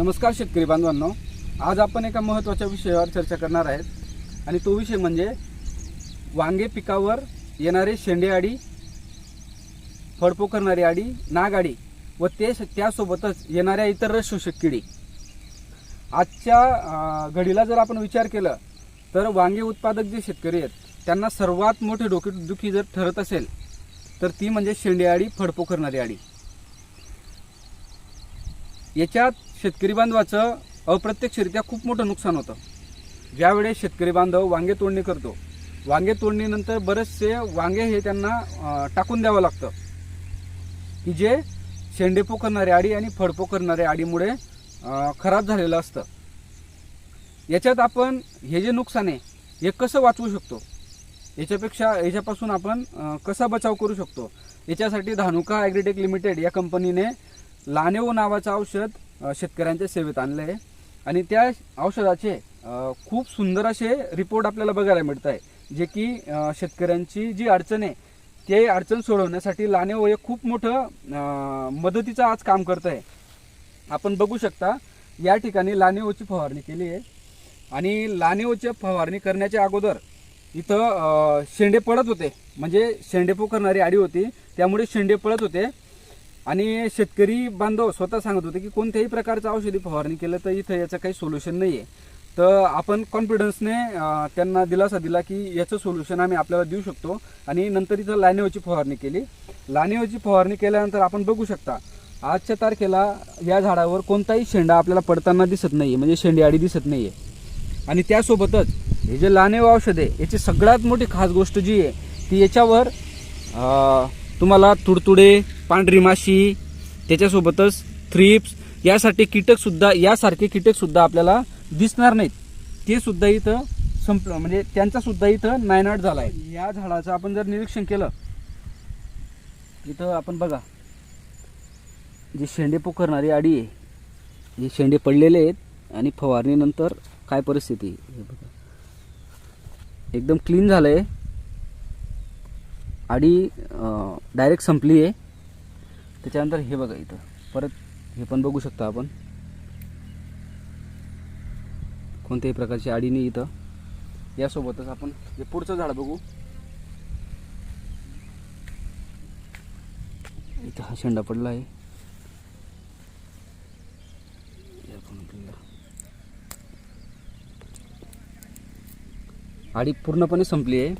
नमस्कार शेतकरी बांधवांनो. आज आपण एका महत्त्वाच्या विषयावर चर्चा करणार आहेत. आणि तो विषय म्हणजे वांगे पिकावर येणारे शेंडे आडी फळपो करणारी आडी नागाडी व ते त्यासोबतच येणाऱ्या इतर रस शोषक किडी. आजच्या घडीला जर आपण विचार केला तर वांगे उत्पादक जे शेतकरी आहेत त्यांना सर्वात मोठी डोकेदुखी जर ठरत असेल तर ती म्हणजे शेंडे आडी फडपो करणारी आडी. याच्यात शेतकरी बांधवाचं अप्रत्यक्षरित्या खूप मोठं नुकसान होतं. ज्यावेळेस शेतकरी बांधव वांगे तोडणी करतो वांगे तोडणीनंतर बरेचसे वांगे हे त्यांना टाकून द्यावं लागतं. की जे शेंडेपो करणाऱ्या आडी आणि फडपो करणाऱ्या आडीमुळे खराब झालेलं असतं. याच्यात आपण हे जे नुकसान आहे हे कसं वाचवू शकतो? याच्यापेक्षा याच्यापासून आपण कसा बचाव करू शकतो? याच्यासाठी धानुका ॲग्रीटेक लिमिटेड या कंपनीने लानेव नावाचं औषध शेतकऱ्यांच्या सेवेत आणलं आहे. आणि त्या औषधाचे खूप सुंदर असे रिपोर्ट आपल्याला बघायला मिळत आहे जे की शेतकऱ्यांची जी अडचण आहे ते अडचण सोडवण्यासाठी लानेव हे खूप मोठं मदतीचं आज काम करत आहे आपण बघू शकता या ठिकाणी लानेवची फवारणी केली आहे. आणि लानेवची फवारणी करण्याच्या अगोदर इथं शेंडे पडत होते. म्हणजे शेंडेपो करणारी आडी होती त्यामुळे शेंडे पडत होते. आणि शेतकरी बांधव स्वतः सांगत होते की कोणत्याही प्रकारचं औषधी फवारणी केलं तर इथं याचं काही सोल्युशन नाही आहे तर आपण कॉन्फिडन्सने त्यांना दिलासा दिला की याचं सोल्युशन आम्ही आपल्याला देऊ शकतो. आणि नंतर इथं लानेवची फवारणी केली. लानेवची फवारणी केल्यानंतर आपण बघू शकता आजच्या तारखेला या झाडावर कोणताही शेंडा आपल्याला पडताना दिसत नाही म्हणजे शेंडी आडी दिसत नाही आहे आणि त्यासोबतच हे जे लानेव औषध आहे याची सगळ्यात मोठी खास गोष्ट जी आहे ती याच्यावर तुम्हाला तुडतुडे पांढरी माशी त्याच्यासोबतच थ्रिप्स यासाठी कीटकसुद्धा यासारखे कीटकसुद्धा आपल्याला दिसणार नाहीत. ते सुद्धा इथं संपलं. म्हणजे त्यांचासुद्धा इथं नायनाट झाला आहे. या झाडाचं आपण जर निरीक्षण केलं इथं आपण बघा जे शेंडे पोखरणारी आडी आहे हे शेंडे पडलेले आहेत आणि फवारणीनंतर काय परिस्थिती आहे? हे बघा. एकदम क्लीन झालं आहे आडी डायरेक्ट संपली आहे. त्याच्यानंतर हे बघा इथं. परत हे पण बघू शकता आपण. कोणत्याही प्रकारची आडी नाही इथं. यासोबतच आपण हे पुढचं झाड बघू. इथं हा शेंडा पडला आहे. आडी पूर्णपणे संपली आहे.